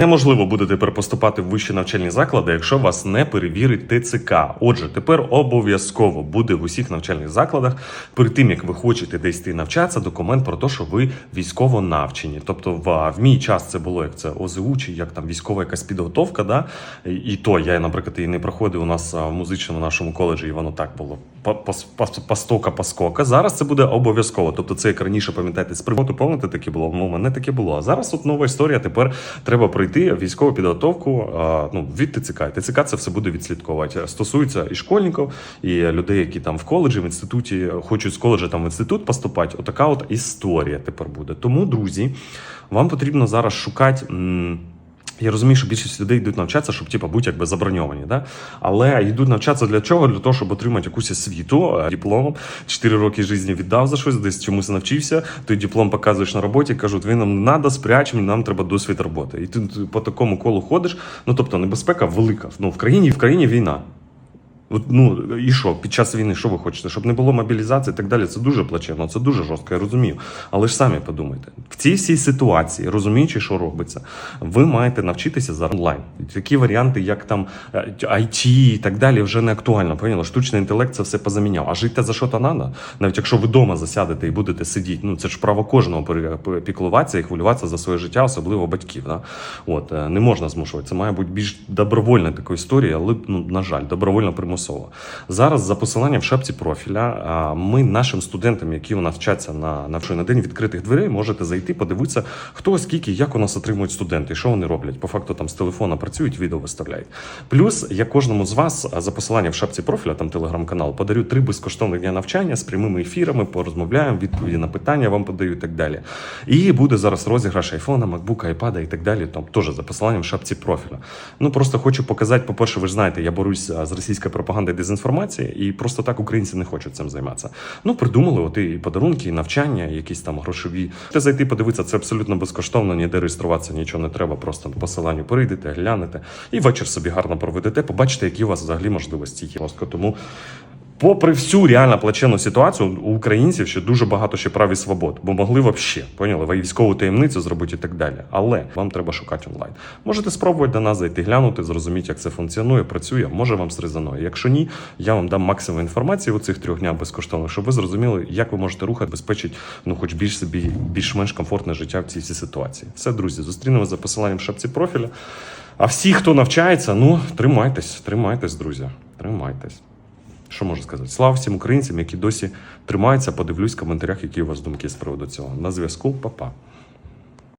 Неможливо буде тепер поступати в вищі навчальні заклади, якщо вас не перевірить ТЦК. Отже, тепер обов'язково буде в усіх навчальних закладах, перед тим як ви хочете десь йти навчатися, документ про те, що ви військово навчені. Тобто, в, в мій час це було як це ОЗУ, чи як там військова якась підготовка. Да? І, і то я, наприклад, її не проходив у нас в музичному нашому коледжі, і воно так було постока поскока. Зараз це буде обов'язково. Тобто, це як раніше пам'ятаєте, з приводу пам'ятаєте, таке було. Ну, мене таке було. А зараз тут нова історія. Тепер треба пройти військову підготовку а, ну, від ТЦК. ТЦК це все буде відслідковувати. Стосується і школьників, і людей, які там в коледжі, в інституті хочуть з коледжа там в інститут поступати. Отака от історія тепер буде. Тому, друзі, вам потрібно зараз шукати. Я розумію, що більшість людей йдуть навчатися, щоб типу, бути якби заброньовані, да? але йдуть навчатися для чого? Для того, щоб отримати якусь освіту, е, диплом. 4 роки життя віддав за щось, десь чомусь навчився. Той диплом показуєш на роботі, кажуть, ви нам треба, спрячемо, нам треба досвід роботи. І ти по такому колу ходиш. Ну тобто небезпека велика. Ну в країні в країні війна. От, ну і що під час війни, що ви хочете? Щоб не було мобілізації і так далі. Це дуже плачевно, це дуже жорстко, я розумію. Але ж самі подумайте, в цій всій ситуації, розуміючи, що робиться, ви маєте навчитися зараз онлайн. Такі варіанти, як там е, IT і так далі, вже не актуально. Поняли? Штучний інтелект це все позаміняв. А жити за що то треба? Навіть якщо ви вдома засядете і будете сидіти, ну це ж право кожного піклуватися і хвилюватися за своє життя, особливо батьків. Да? От е, не можна змушувати. Це має бути більш добровольна така історія, але ну на жаль, добровольно примусово. Зараз за посиланням в шапці профіля ми нашим студентам, які у нас вчаться на навчання на день відкритих дверей, можете зайти, подивитися, хто скільки, як у нас отримують студенти, що вони роблять. По факту там з телефона працюють, відео виставляють. Плюс я кожному з вас за посиланням в шапці профіля, там телеграм-канал, подарю три безкоштовних дня навчання з прямими ефірами, порозмовляємо, відповіді на питання вам подаю і так далі. І буде зараз розіграш айфона, макбука, айпада і так далі. Там теж за посиланням в шапці профіля. Ну просто хочу показати, по-перше, ви ж знаєте, я борюсь з російською пропагандою і дезінформації, і просто так українці не хочуть цим займатися. Ну, придумали от і подарунки, і навчання, і якісь там грошові. Те зайти, подивитися, це абсолютно безкоштовно, ніде реєструватися нічого не треба. Просто по посиланню перейдете, глянете, і вечір собі гарно проведете, побачите, які у вас взагалі можливості є. Тому Попри всю реально плачевну ситуацію, у українців ще дуже багато ще прав і свобод, бо могли вообще, поняли, військову таємницю зробити і так далі. Але вам треба шукати онлайн. Можете спробувати до нас зайти, глянути, зрозуміти, як це функціонує, працює, може вам зрезонує. Якщо ні, я вам дам максимум інформації у цих трьох днях безкоштовно, щоб ви зрозуміли, як ви можете рухати, безпечити ну, хоч більш собі більш-менш комфортне життя в цій ситуації. Все, друзі, зустрінемося за посиланням в шапці профіля. А всі, хто навчається, ну тримайтесь, тримайтесь, друзі, тримайтесь. Що можу сказати? Слава всім українцям, які досі тримаються. Подивлюсь в коментарях, які у вас думки з приводу цього. На зв'язку, Па-па.